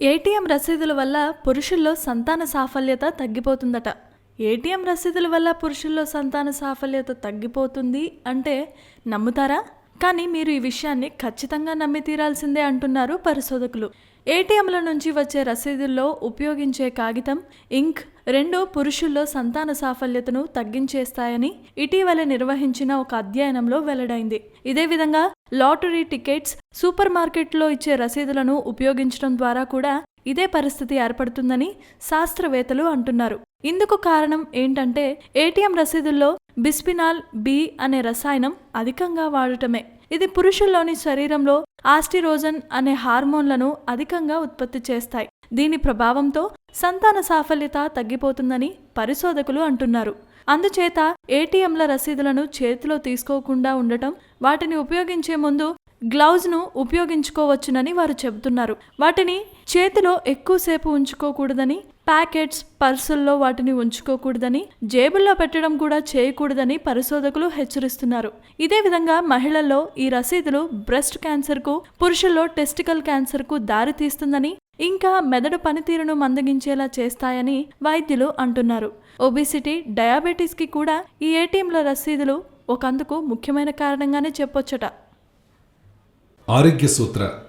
ATM రసీదుల వల్ల పురుషుల్లో సంతాన సాఫల్యత తగ్గిపోతుందట. ఏటీఎం రసీదుల వల్ల పురుషుల్లో సంతాన సాఫల్యత తగ్గిపోతుంది అంటే నమ్ముతారా? కానీ మీరు ఈ విషయాన్ని ఖచ్చితంగా నమ్మి తీరాల్సిందే అంటున్నారు పరిశోధకులు. ఏటీఎంల నుంచి వచ్చే రసీదుల్లో ఉపయోగించే కాగితం ఇంక్ రెండు పురుషుల్లో సంతాన సాఫల్యతను తగ్గించేస్తాయని ఇటీవల నిర్వహించిన ఒక అధ్యయనంలో వెల్లడైంది. ఇదే విధంగా లాటరీ టికెట్స్ సూపర్ మార్కెట్లో ఇచ్చే రసీదులను ఉపయోగించడం ద్వారా కూడా ఇదే పరిస్థితి ఏర్పడుతుందని శాస్త్రవేత్తలు అంటున్నారు. ఇందుకు కారణం ఏంటంటే ఏటీఎం రసీదుల్లో బిస్పినాల్ బి అనే రసాయనం అధికంగా వాడటమే. ఇది పురుషుల్లోని శరీరంలో ఆస్టిరోజన్ అనే హార్మోన్లను అధికంగా ఉత్పత్తి చేస్తాయి. దీని ప్రభావంతో సంతాన సాఫల్యత తగ్గిపోతుందని పరిశోధకులు అంటున్నారు. అందుచేత ఏటీఎంల రసీదులను చేతిలో తీసుకోకుండా ఉండటం వాటిని ఉపయోగించే ముందు గ్లౌజ్ను ఉపయోగించుకోవచ్చునని వారు చెబుతున్నారు. వాటిని చేతిలో ఎక్కువసేపు ఉంచుకోకూడదని ప్యాకెట్స్ పర్సుల్లో వాటిని ఉంచుకోకూడదని జేబుల్లో పెట్టడం కూడా చేయకూడదని పరిశోధకులు హెచ్చరిస్తున్నారు. ఇదే విధంగా మహిళల్లో ఈ రసీదులు బ్రెస్ట్ క్యాన్సర్కు పురుషుల్లో టెస్టికల్ క్యాన్సర్కు దారి తీస్తుందని ఇంకా మెదడు పనితీరును మందగించేలా చేస్తాయని వైద్యులు అంటున్నారు. ఒబిసిటీ డయాబెటీస్కి కూడా ఈ ఏటీఎంల రసీదులు ఒకందుకు ముఖ్యమైన కారణంగానే చెప్పొచ్చట. ఆరోగ్య సూత్ర.